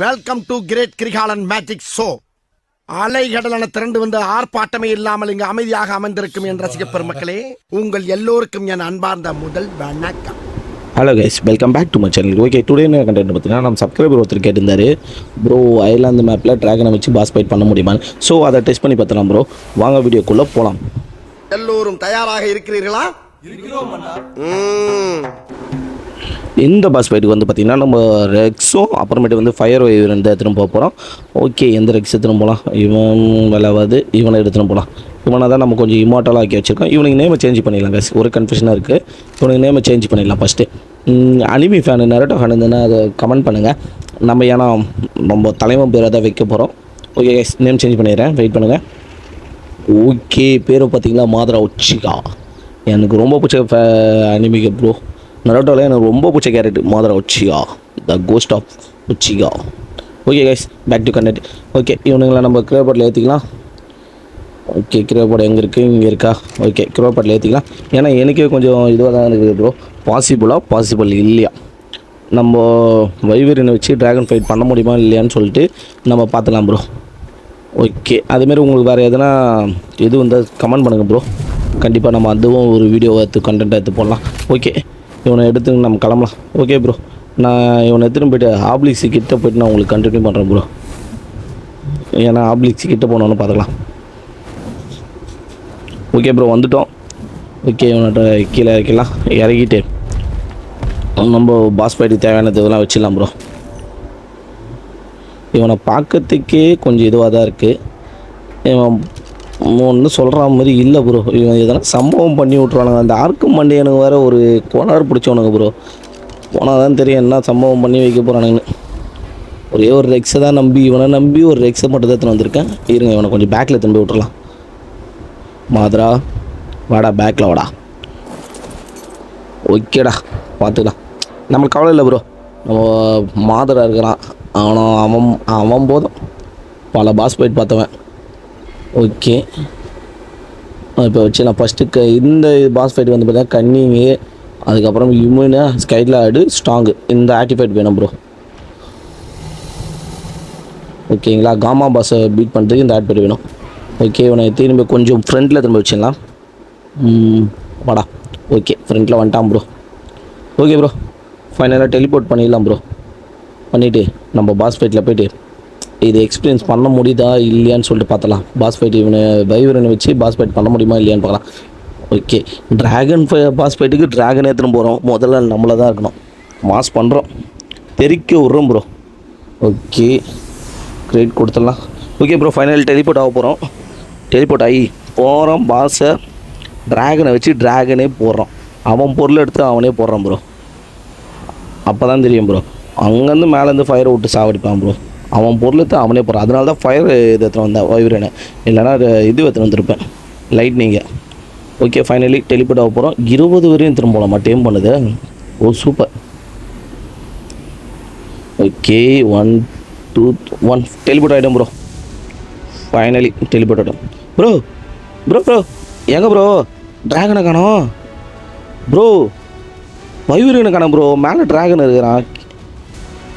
Welcome to great Kirikalan magic show அலைகடலான திரண்டு வந்து ஆர்ப்பாட்டமே இல்லாமல் இங்கு அமைதியாக அமர்ந்திருக்கும் என் ரசிக பெருமக்களே உங்கள் எல்லோருக்கும் என் அன்பார்ந்த முதல் வணக்கம். Hello guys welcome back to my channel okay today என்ன கண்டென்ட் பார்த்தீங்கன்னா நம்ம சப்ஸ்கிரைபர் ஒருத்தர் கேட்டிருந்தாரு. ப்ரோ ஐலாந்து மேப்பில் ட்ராகனை வச்சு பாஸ் ஃபைட் பண்ண முடியுமான்னு. ஸோ அதை டெஸ்ட் பண்ணி பார்த்தலாம் ப்ரோ வாங்க வீடியோக்குள்ளே போகலாம் எல்லோரும் தயாராக இருக்கிறீர்களா? ம். இந்த பாஸ் ஃபைட்டுக்கு வந்து பார்த்திங்கன்னா நம்ம ரெக்ஸும் அப்புறமேட்டு வந்து ஃபயர் வைவ் ரெண்டு எடுத்துகிட்டு போக போகிறோம் ஓகே எந்த ரெக்ஸ் எடுத்துகிட்டு போகலாம்? இவன் விளையாது இவனை எடுத்துகிட்டு போகலாம். இவனை தான் நம்ம கொஞ்சம் இமோட்டலாக ஆக்கி வச்சுருக்கோம். இவனுக்கு நேமை சேஞ்ச் பண்ணிடலாம் guys. ஒரு கன்ஃபியூஷனாக இருக்குது இவனுக்கு நேமை சேஞ்ச் பண்ணிடலாம் first anime fan Naruto fan இருந்ததுன்னா அதை கமெண்ட் பண்ணுங்கள் நம்ம ஏன்னா நம்ம தலைவன் பேரை தான் வைக்க போகிறோம் ஓகே கைஸ் நேம் சேஞ்ச் பண்ணிடுறேன். வெயிட் பண்ணுங்கள் ஓகே பேரை பார்த்தீங்களா மாதரா உச்சிகா. எனக்கு ரொம்ப பிடிச்ச அனிமிக ப்ரோ நரோட்டோவில் எனக்கு ரொம்ப பிடிச்ச character Madara Uchiha the ghost of Uchiha okay guys back to content okay இவனுங்களை நம்ம கிரேபோர்டில் ஏற்றிக்கலாம் ஓகே கிரேபோர்டு எங்கே இருக்குது இங்கே இருக்கா? ஓகே கிரேபோர்டில் ஏற்றிக்கலாம் ஏன்னா எனக்கே கொஞ்சம் இதுவாக தான் இருக்குது ப்ரோ பாசிபிளாக பாசிபிள் இல்லையா? நம்ம வைவரினை வச்சு ட்ராகன் ஃபைட் பண்ண முடியுமா இல்லையான்னு சொல்லிட்டு நம்ம பார்த்துக்கலாம் ப்ரோ ஓகே அதுமாரி உங்களுக்கு வேறு எதனா எது இருந்தால் கமெண்ட் பண்ணுங்கள் ப்ரோ கண்டிப்பாக நம்ம அதுவும் ஒரு வீடியோ எடுத்து கண்டென்ட் எடுத்து போடலாம். ஓகே இவனை எடுத்து நம்ம கிளம்பலாம். ஓகே ப்ரோ நான் இவனை எடுத்துகிட்டு போயிட்டு ஆப்ளிக்ஸி கிட்ட போயிட்டு நான் உங்களுக்கு கண்டினியூ பண்ணுறேன் ப்ரோ ஏன்னா ஆப்ளிக்ஸி கிட்ட போனோன்னு பார்த்துக்கலாம். ஓகே ப்ரோ வந்துட்டோம். ஓகே இவன்கிட்ட கீழே இறக்கலாம் இறக்கிட்டு நம்ம பாஸ் ஃபைட்டுக்கு தேவையானது இதெல்லாம் வச்சிடலாம் ப்ரோ இவனை பார்க்கறதுக்கே கொஞ்சம் இதுவாக தான் இருக்குது இவன் ஒன்றும் சொல்கிற மாதிரி இல்லை ப்ரோ இவன் இதெல்லாம் சம்பவம் பண்ணி விட்ருவானுங்க அந்த ஆர்க்கு மண்டியனுக்கு வேறு ஒரு கோணார் பிடிச்சவனுங்க ப்ரோ போனால் தான் தெரியும் என்ன சம்பவம் பண்ணி வைக்க போகிறானுங்கன்னு ஒரே ஒரு ரெக்ஸை தான் நம்பி இவனை நம்பி ஒரு ரெக்ஸை மட்டும் தான் எடுத்துன்னு வந்திருக்கேன். இருங்க இவனை கொஞ்சம் பேக்கில் திரும்பி விட்டுறலாம். மாதரா வாடா பேக்கில் வாடா. ஓகேடா பார்த்துக்கலாம் நம்மளுக்கு கவலை இல்லை ப்ரோ நம்ம மாதரா இருக்கிறான். அவனும் அவன் அவன் போதும். பல பாஸ் போயிட்டு பார்த்தவன். ஓகே. இப்போ வச்சு நான் ஃபஸ்ட்டு இந்த பாஸ் ஃபைட் வந்து பார்த்தீங்கன்னா கன்னிங்கு அதுக்கப்புறம் இம்யூனா ஸ்கைட்ல ஆடு ஸ்ட்ராங்கு இந்த ஆக்டிஃபைட் வேணும் ப்ரோ ஓகேங்களா காமா பாஸை பீட் பண்ணுறதுக்கு இந்த ஆர்டிஃபைட் வேணும். ஓகே உனக்கு திரும்பி கொஞ்சம் ஃப்ரண்ட்டில் திரும்ப வச்சிடலாம். வாடா. ஓகே ஃப்ரண்ட்டில் வந்துட்டான் ப்ரோ ஓகே ப்ரோ ஃபைனலாக டெலிபோர்ட் பண்ணிடலாம் ப்ரோ பண்ணிவிட்டு நம்ம பாஸ் ஃபைட்டில் போயிட்டு இது எக்ஸ்பீரியன்ஸ் பண்ண முடியுதா இல்லையான்னு சொல்லிட்டு பார்த்தலாம். பாஸ் ஃபைட் இவனை வைவரனை வச்சு பாஸ் ஃபைட் பண்ண முடியுமா இல்லையான்னு பார்க்கலாம். ஓகே ட்ராகன் ஃபை பாஸ் ஃபைட்டுக்கு ட்ராகன் ஏற்றுன்னு போகிறோம் முதல்ல நம்மள தான் இருக்கணும். மாஸ் பண்ணுறோம் தெறிக்க விட்றோம் ப்ரோ ஓகே கிரேட் கொடுத்துடலாம். ஓகே ப்ரோ ஃபைனல் டெலிபோர்ட் ஆக போகிறோம் டெலிபோர்ட் ஆகி போகிறோம் பாஸை ட்ராகனை வச்சு ட்ராகனே போடுறோம். அவன் பொருள் எடுத்து அவனே போடுறான் ப்ரோ அப்போ தான் தெரியும் ப்ரோ அங்கேருந்து மேலேருந்து ஃபயரை விட்டு சாவடிப்பான் ப்ரோ அவன் பொருளுத்து அவனே போகிறான் அதனால தான் ஃபயர் இது எடுத்துகிட்டு வந்தேன் வைரனை இல்லைன்னா இது எடுத்துகிட்டு வந்திருப்பேன். லைட்னிங்க ஓகே ஃபைனலி டெலிபோர்ட் ஆக போகிறோம் இருபது வரையும் திரும்ப போகலாமா டேம் பண்ணுது. ஓ super okay one two one teleport ஆகிடும் ப்ரோ ஃபைனலி டெலிபோர்ட் ஆகிடும் ப்ரோ ப்ரோ ப்ரோ எங்கே ப்ரோ ட்ராகனை காணோம். ப்ரோ வைவூரியனை காணும் ப்ரோ மேலே ட்ராகன் இருக்கிறான்.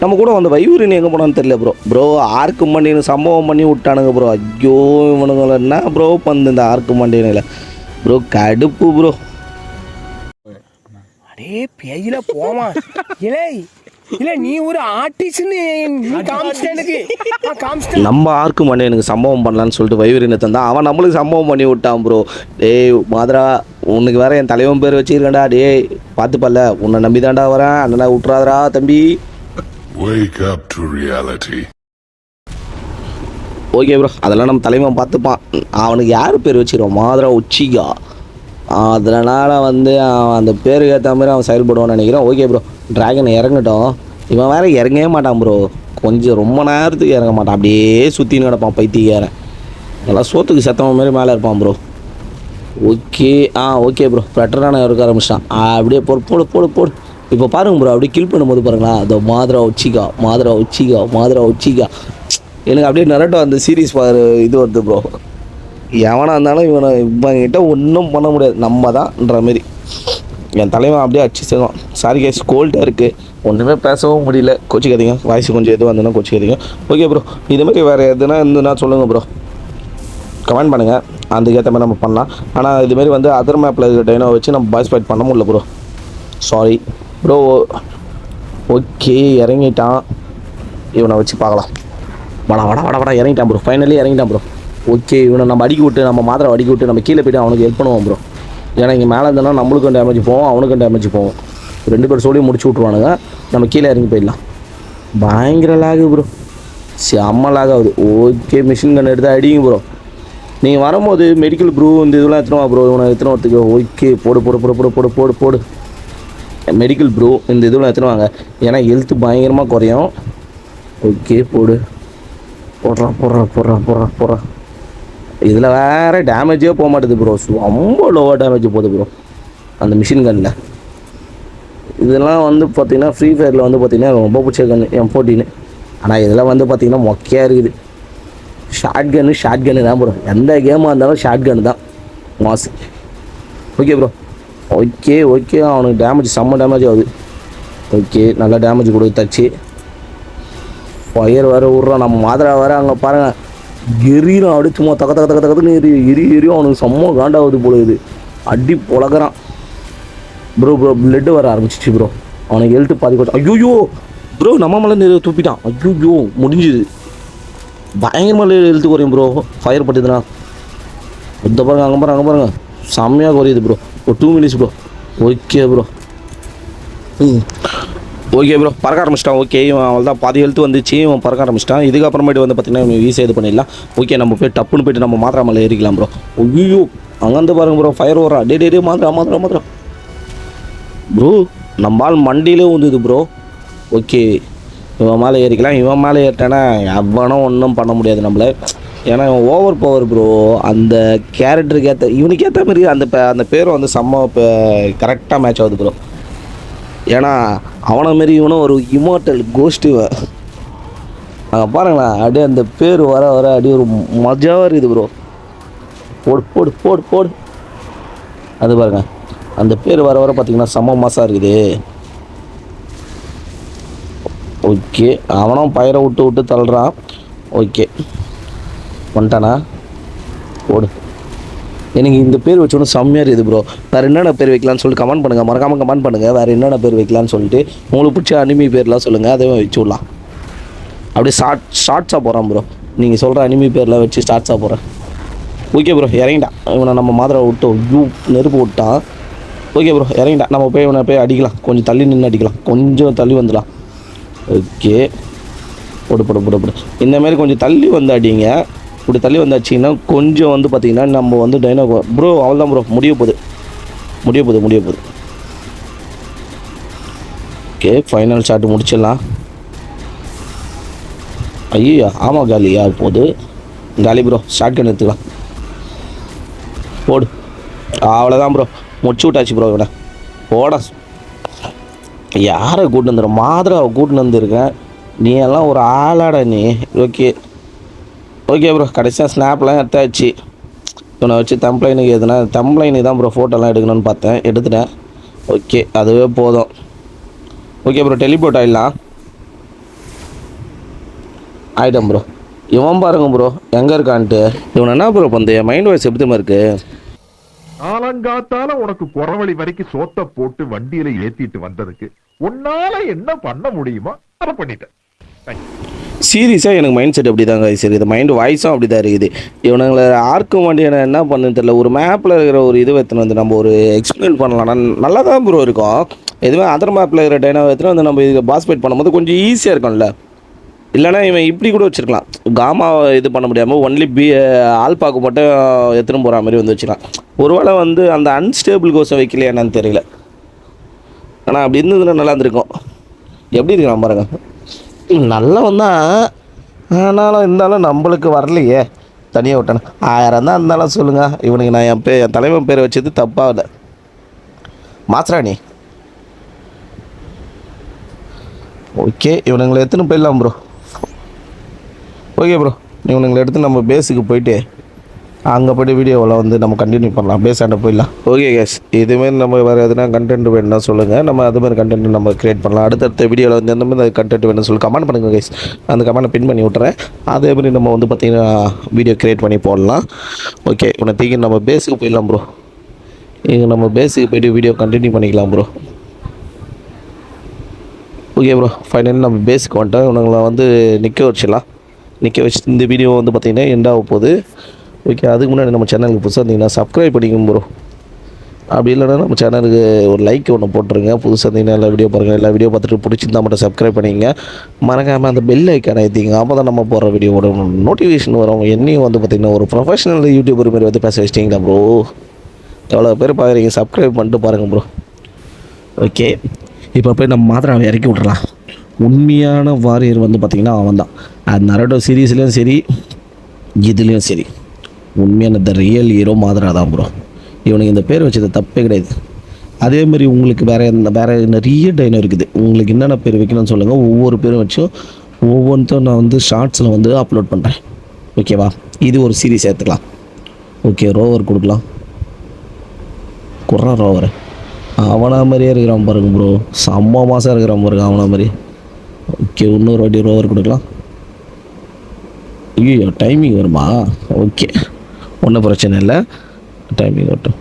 நம்ம கூட அந்த வைவூரியன் எங்கே போனான்னு தெரியல ப்ரோ ப்ரோ ஆர்க்கு மண்டின்னு சம்பவம் பண்ணி விட்டானுங்க ப்ரோ ஐயோ இவனுங்கள என்ன ப்ரோ பண்ணு இந்த ஆர்க்கு மண்டியனில் ப்ரோ கடுப்பு ப்ரோ அடே பேயில போமா. இல்லை இல்ல நீ ஒரு ஆர்டிஸ்ட்னு எனக்கு. நம்ம ஆர்க்கு மண்டியனுக்கு சம்பவம் பண்ணலான்னு சொல்லிட்டு வைவூரியனை தந்தா அவன் நம்மளுக்கு சம்பவம் பண்ணி விட்டான் ப்ரோ டேய் மாதரா உனக்கு வேற என் தலைவன் பேர் வச்சிருக்கேன்டா. டேய் பார்த்துப்பல்ல உன்னை நம்பி தான்டா வரேன். அண்ணனா விட்றாதடா தம்பி. Wake up to reality. Okay bro அதெல்லாம் நம்ம தலைவன் பார்த்துப்பான். அவனுக்கு யார் பேர் வச்சிருவான் மாதரா உச்சிகா. அதனால் வந்து அவன் அந்த பேருக்கு ஏற்ற மாதிரி அவன் செயல்படுவான்னு நினைக்கிறேன். ஓகே ப்ரோ டிராகன் இறங்கட்டும். இவன் வேற இறங்கவே மாட்டான் ப்ரோ கொஞ்சம் ரொம்ப நேரத்துக்கு இறங்க மாட்டான். அப்படியே சுற்றின்னு கிடப்பான் பைத்தியக்காரன். நல்லா சோத்துக்கு செத்தவன் மாதிரி மேலே இருப்பான் bro okay ah okay bro பெட்டரான இருக்க ஆரம்பிச்சிட்டான். அப்படியே போடு போடு போடு போடு. இப்போ பாருங்க ப்ரோ அப்படியே கில் பண்ணும்போது பாருங்களா அந்த Madara Uchiha Madara Uchiha Madara Uchiha. எனக்கு அப்படியே நரட்டோ அந்த சீரீஸ் பாரு இது வருது ப்ரோ எவனாக இருந்தாலும் இவனை இவங்கிட்ட ஒன்றும் பண்ண முடியாது. நம்ம தான்ன்ற மாரி. என் தலைவன் அப்படியே அடிச்சு செய்வான் சாரி கேஸ் கோல்டாக இருக்குது ஒன்றுமே பேசவும் முடியல. கோச்சிக்காதீங்க. வாய்ஸ் கொஞ்சம் எதுவும் வந்ததுன்னா கோச்சிக்காதீங்க. ஓகே ப்ரோ இது மாதிரி வேறு எதுனா இருந்துன்னா சொல்லுங்கள் ப்ரோ கமெண்ட் பண்ணுங்கள் அதுக்கேற்ற மாதிரி நம்ம பண்ணலாம். ஆனால் இதுமாரி வந்து அதர் மேப்பில் இருக்கிற டைனோ வச்சு நம்ம பாய்ஸ் ஃபைட் பண்ண முடியல ப்ரோ சாரி ப்ரோ ஓகே இறங்கிட்டான். இவனை வச்சு பார்க்கலாம். வட வட வட வட இறங்கிட்டான் ப்ரோ ஃபைனலி இறங்கிட்டான் ப்ரோ ஓகே இவனை நம்ம அடிக்க விட்டு நம்ம மாத்திரை அடிக்க விட்டு நம்ம கீழே போய்ட்டு அவனுக்கு ஹெல்ப் பண்ணுவோம் ப்ரோ ஏன்னா இங்கே மேலே இருந்தோன்னா நம்மளுக்கும் டேமேஜ் போவோம் அவனுக்கும் டேமேஜ் போவோம் ரெண்டு பேரும் சொல்லி முடிச்சு விட்ருவானுங்க நம்ம கீழே இறங்கி போயிடலாம். பயங்கர லாகு ப்ரோ செம்ம லாக் ஆகுது. ஓகே மிஷின் கன் எடுத்து அடிங்க ப்ரோ நீங்கள் வரும்போது மெடிக்கல் ப்ரூ இந்த இதெல்லாம் எத்தனை ப்ரோ இவனை எடுத்துன்னு வரத்துக்கு ஓகே போடு போடு போடு போடு போடு போடு போடு. மெடிக்கல் ப்ரூ இந்த இதெல்லாம் எடுத்துருவாங்க ஏன்னா ஹெல்த்து பயங்கரமாக குறையும். ஓகே போடு. போடுறான் போடுறான் போடுறான் போடுறான் போடுறான் இதில் வேறு டேமேஜே போக மாட்டேது ப்ரோ ரொம்ப லோவாக டேமேஜ் போகுது ப்ரோ அந்த மிஷின் கன்னில் இதெல்லாம் வந்து பார்த்தீங்கன்னா ஃப்ரீ ஃபயரில் வந்து பார்த்திங்கன்னா எனக்கு ரொம்ப பிடிச்ச கன்று எம் ஃபோர்ட்டின்னு ஆனால் இதெல்லாம் வந்து பார்த்திங்கன்னா மொக்கையாக இருக்குது. ஷார்ட் கன்னு ஷார்ட் கன்னு தான் ப்ரோ எந்த கேமாக இருந்தாலும் ஷார்ட் கன்னு தான். Mass okay bro okay okay அவனுக்கு டேமேஜ் செம்ம டேமேஜ் ஆகுது. ஓகே நல்லா டேமேஜ் கொடுத்தாச்சு ஃபயர் வேறு விட்றான் நம்ம மாதிரா வேறு அங்கே பாருங்கள் எரியிறான் அப்படி சும்மா தக்க தக்க தக்க தக்கத்துன்னு எரி எரி எரியும். அவனுக்கு செம்ம காண்டாகுது போல இது. அடி புழகிறான் ப்ரோ ப்ரோ பிளட்டு வர ஆரம்பிச்சிச்சு ப்ரோ அவனுக்கு ஹெல்த்து பாதி கொஞ்சம் ஐயோ ப்ரோ நம்ம மேலே நிறைய துப்பிட்டான் ஐயோ முடிஞ்சுது. பயங்கரமாக எழுத்து குறையும் ப்ரோ ஃபயர் பட்டுதுண்ணா இந்த பாருங்க அங்கே பாருங்க அங்கே பாருங்க. செம்மையாக குறையுது ப்ரோ ஒரு two minutes bro okay bro hmm. Okay bro பறக்க ஆரம்பிச்சிட்டான். ஓகே இவன் அவள் தான் பாதி ஹெல்த் வந்துச்சு. இவன் பறக்க ஆரம்பிச்சிட்டான். இதுக்கப்புறமேட்டு வந்து பார்த்தீங்கன்னா இவன் ஈஸியாக இது பண்ணிடலாம். ஓகே நம்ம போய் டப்புன்னு போயிட்டு நம்ம மாத்திரா மேலே ஏறிக்கலாம் ப்ரோ ஐயோ அங்கேருந்து பாருங்க ப்ரோ ஃபயர் ஓரா டே டே டே மாத்திரா மாத்திரா மாத்திரா. ப்ரோ நம்மால் மண்டியிலே வந்துது ப்ரோ ஓகே இவன் மேலே ஏறிக்கலாம். இவன் மேலே ஏறிட்டானா எவனும் ஒன்றும் பண்ண முடியாது நம்மளை. ஏன்னா இவன் ஓவர் பவர் ப்ரோ அந்த கேரக்டருக்கு ஏற்ற இவனுக்கு ஏற்ற மாதிரி அந்த அந்த பேரும் வந்து செம்ம இப்போ கரெக்டாக மேட்ச் ஆகுது ப்ரோ ஏன்னா அவனை மாரி இவனும் ஒரு இமோட்டல் கோஸ்ட்டு அங்கே பாருங்களேன் அப்படியே அந்த பேர் வர வர அப்படியே ஒரு மஜாவாக இருக்குது ப்ரோ போடு போடு போடு போடு. அது பாருங்க. அந்த பேர் வர வர பார்த்தீங்கன்னா செம்ம மாசாக இருக்குது. ஓகே அவனும் பயிரை விட்டு விட்டு தள்ளுறான். ஓகே வந்துட்டானா? போடு எனக்கு இந்த பேர் வச்சோன்னு செம்மையாக இருக்குது ப்ரோ வேறு என்னென்ன பேர் வைக்கலாம்னு சொல்லிட்டு கமெண்ட் பண்ணுங்கள் மறக்காமல் கமெண்ட் பண்ணுங்கள் வேறு என்னென்ன பேர் வைக்கலாம்னு சொல்லிட்டு உங்களுக்கு பிடிச்ச அனிமி பேர்லாம் சொல்லுங்கள் அதே வச்சு விடலாம். அப்படியே ஷார்ட் ஷார்ட்ஸாக போகிறான் ப்ரோ நீங்கள் சொல்கிற அனிமி பேர்லாம் வச்சு ஷார்ட்ஸாக போகிறேன் ஓகே ப்ரோ இறங்கிட்டான். இவனை நம்ம மாதிரி விட்டோம் யூ நெருப்பு விட்டான். ஓகே ப்ரோ இறங்கிட்டான். நம்ம போய் இவனை போய் அடிக்கலாம். கொஞ்சம் தள்ளி நின்று அடிக்கலாம். கொஞ்சம் தள்ளி வந்துடலாம். ஓகே போடு போடு போடு போடு. இந்தமாரி கொஞ்சம் தள்ளி வந்து அடிங்க. இப்படி தள்ளி வந்தாச்சுன்னா கொஞ்சம் வந்து பார்த்தீங்கன்னா நம்ம வந்து டைனோ ப்ரோ அவ்வளோதான் ப்ரோ முடிய போகுது. முடிய போகுது முடிய போகுது. ஓகே ஃபைனல் ஷாட் முடிச்சிடலாம். ஐயா ஆமாம் காலியா போகுது. காலி ப்ரோ ஷார்ட் கன் எடுத்துக்கலாம். போடு. அவ்வளோதான் ப்ரோ முடிச்சு விட்டாச்சு ப்ரோ இவனை. போடா. யாரை கூட்டின்னு வந்துடும் மாதுராவை கூட்டின்னு வந்திருக்கேன் நீ எல்லாம் ஒரு ஆளாடா நீ. ஓகே ஓகே ப்ரோ கடைசியாக ஸ்னாப்லாம் எடுத்தாச்சு. இவனை வச்சு தம்ப்ளைனுக்கு எதுனா தம்ப்ளைனுக்கு தான் ப்ரோ ஃபோட்டோலாம் எடுக்கணும்னு பார்த்தேன். எடுத்துட்டேன். ஓகே அதுவே போதும். ஓகே ப்ரோ டெலிபோர்ட் ஆகிடலாம் ஆயிட்டேன் ப்ரோ இவன் பாருங்க ப்ரோ எங்கே இருக்கான்ட்டு. இவன் என்ன ப்ரோ இப்போ என் மைண்ட் வாய்ஸ் எப்படி இருக்கு? காலங்காத்தால உனக்கு குறவழி வரைக்கும் சோத்த போட்டு வண்டியில ஏத்திட்டு வந்ததுக்கு உன்னால என்ன பண்ண முடியுமோ அதை பண்ணிட்டேன். சீரியஸாக எனக்கு மைண்ட் செட் அப்படி தாங்க சரி இது மைண்ட் வாய்ஸும் அப்படி தான் இருக்குது. இவனுங்களை ஆர்க்கும் வண்டி என்ன என்ன பண்ணுன்னு தெரியல. ஒரு மேப்பில் இருக்கிற ஒரு இது எடுத்துன்னு வந்து நம்ம ஒரு எக்ஸ்பிளைன் பண்ணலாம் நான் நல்லா தான் ப்ரோ இருக்கும். எதுவுமே அதர் மேப்பில் இருக்கிற டைனா எடுத்துகிட்டு வந்து நம்ம இது பாஸ்பேட் பண்ணும்போது கொஞ்சம் ஈஸியாக இருக்கும்ல. இல்லைனா இவன் இப்படி கூட வச்சுருக்கலாம். காமா இது பண்ண முடியாமல் ஒன்லி பி ஆல்பாக்கு மட்டும் எடுத்துன்னு போகிற மாதிரி வந்து வச்சுக்கலாம். ஒருவேளை வந்து அந்த அன்ஸ்டேபிள் கோஸை வைக்கலையா என்னன்னு தெரியல. ஆனால் அப்படி இருந்ததுன்னா நல்லா இருந்திருக்கும். எப்படி இருக்கலாம் பாருங்கள் நல்லவன் தான் ஆனாலும் இருந்தாலும் நம்மளுக்கு வரலையே. தனியாக விட்டானே. ஆயிரம் தான் இருந்தாலும் சொல்லுங்கள் இவனுக்கு நான் என் பே என் தலைவன் பேரை வச்சது தப்பாகல மாஸ்டராணி ஓகே இவனுங்களை எடுத்துன்னு போயிடலாம் ப்ரோ ஓகே ப்ரோ இவனுங்களை எடுத்து நம்ம பேஸுக்கு போயிட்டு. அங்கே போய்ட்டு வீடியோவில் வந்து நம்ம கண்டினியூ பண்ணலாம். அப்படியே சண்டை போயிடலாம். ஓகே கேஸ் இதுமாரி நம்ம வேறு எதுனா கண்டென்ட் வேணும்னா சொல்லுங்கள் நம்ம அது மாதிரி கண்டென்ட் நம்ம கிரியேட் பண்ணலாம். அடுத்தடுத்த வீடியோவில் வந்து எந்த மாதிரி கண்டென்ட் வேணும்னு சொல்லி கமெண்ட் பண்ணுங்கள் கேஸ் அந்த கமெண்ட்டை பின் பண்ணி விட்றேன் அதே மாதிரி நம்ம வந்து பார்த்திங்கன்னா வீடியோ கிரியேட் பண்ணி போடலாம். ஓகே உன்னை தீக்கி நம்ம பேஸுக்கு போயிடலாம் ப்ரோ இங்கே நம்ம பேஸுக்கு போய்ட்டு வீடியோ கண்டினியூ பண்ணிக்கலாம் ப்ரோ ஓகே ப்ரோ ஃபைனலி நம்ம பேஸுக்கு வந்துட்டோம். உனங்களை வந்து நிற்க வச்சிடலாம். நிற்க வச்சு இந்த வீடியோ வந்து பார்த்திங்கன்னா எண்ட் ஆக போகுது. ஓகே அதுக்கு முன்னாடி நம்ம சேனலுக்கு புதுசாக இருந்தீங்கன்னா சப்ஸ்கிரைப் பண்ணிக்கோங்க ப்ரோ அப்படி இல்லைன்னா நம்ம சேனலுக்கு ஒரு லைக் ஒன்று போட்டுருங்க. புதுசாக இருந்தீங்கன்னா எல்லா வீடியோ பாருங்கள் எல்லா வீடியோ பார்த்துட்டு பிடிச்சிருந்தா மட்டும் சப்ஸ்கிரைப் பண்ணிங்க மறக்காமல் அந்த பெல் ஐக்கான ஏற்றிங்க அப்போ தான் நம்ம போடுற வீடியோவோட நோட்டிஃபிகேஷன் வரும். என்னையும் வந்து பார்த்திங்கன்னா ஒரு ப்ரொஃபஷனல் யூடியூபர் மாதிரி வந்து பேச வச்சிட்டிங்களா ப்ரோ எவ்வளோ பேர் பார்க்குறீங்க சப்ஸ்கிரைப் பண்ணிட்டு பாருங்கள் ப்ரோ ஓகே இப்போ போய் நம்ம மாத்திராவை இறக்கி விட்றலாம் உண்மையான வாரியர் வந்து பார்த்திங்கன்னா அவன் தான் அது நரடோ சீரீஸ்லேயும் சரி இதுலேயும் சரி. உண்மையான த ரியல் ஹீரோ மாதிரா தான் ப்ரோ இவனுக்கு இந்த பேர் வச்சது தப்பே கிடையாது. அதே மாதிரி உங்களுக்கு வேறு எந்த வேறு நிறைய டைனோ இருக்குது. உங்களுக்கு என்னென்ன பேர் வைக்கணும்னு சொல்லுங்கள் ஒவ்வொரு பேரும் வச்சும் ஒவ்வொன்றும் நான் வந்து ஷார்ட்ஸில் வந்து அப்லோட் பண்ணுறேன் ஓகேவா இது ஒரு சீரீஸ் சேர்த்துக்கலாம். ஓகே ரோவர் கொடுக்கலாம். குர்ரா ரோவர் அவனா மாதிரியே இருக்கிறான் பாருங்க ப்ரோ செம்ம மாதம் இருக்கிறான் பாருங்க அவனா மாதிரி. ஓகே இன்னொரு வாட்டி ரோவர் கொடுக்கலாம். ஐயோ டைமிங் வருமா? ஓகே ஒன்றும் பிரச்சனை இல்லை. டைமிங் வரட்டும்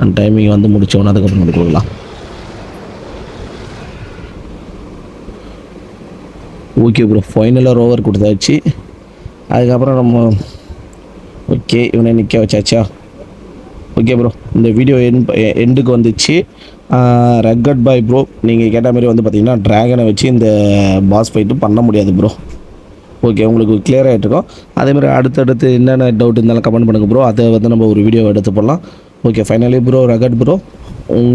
அந்த டைமிங் வந்து முடிச்சோன்னே அதுக்கப்புறம் வந்து கொடுக்கலாம். ஓகே ப்ரோ ஃபைனலாக ரோவர் கொடுத்தாச்சு. அதுக்கப்புறம் நம்ம ஓகே இவனை நிற்க வச்சாச்சா? ஓகே ப்ரோ இந்த வீடியோ என் எண்டுக்கு வந்துச்சு. ரெக்கட் பாய் ப்ரோ நீங்கள் கேட்ட மாதிரி வந்து பார்த்தீங்கன்னா ட்ராகனை வச்சு இந்த பாஸ் ஃபைட்டு பண்ண முடியாது ப்ரோ ஓகே உங்களுக்கு கிளியர் ஆகிட்டுருக்கோம் அதேமாதிரி அடுத்தடுத்து என்னென்ன டவுட் இருந்தாலும் கமெண்ட் பண்ணுங்கள் ப்ரோ அதை வந்து நம்ம ஒரு வீடியோ எடுத்து போடலாம். ஓகே ஃபைனலி ப்ரோ ரகட் ப்ரோ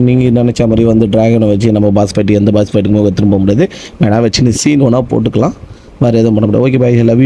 நீங்கள் நினச்ச மாதிரி வந்து ட்ராகனை வச்சு நம்ம பாஸ் ஃபைட்டு எந்த பாஸ் ஃபைட்டுக்குமே திரும்ப முடியாது. வேணா வச்சு நீ சீன் ஒன்றா போட்டுக்கலாம். வேறு எதுவும் பண்ண முடியாது. Okay bye love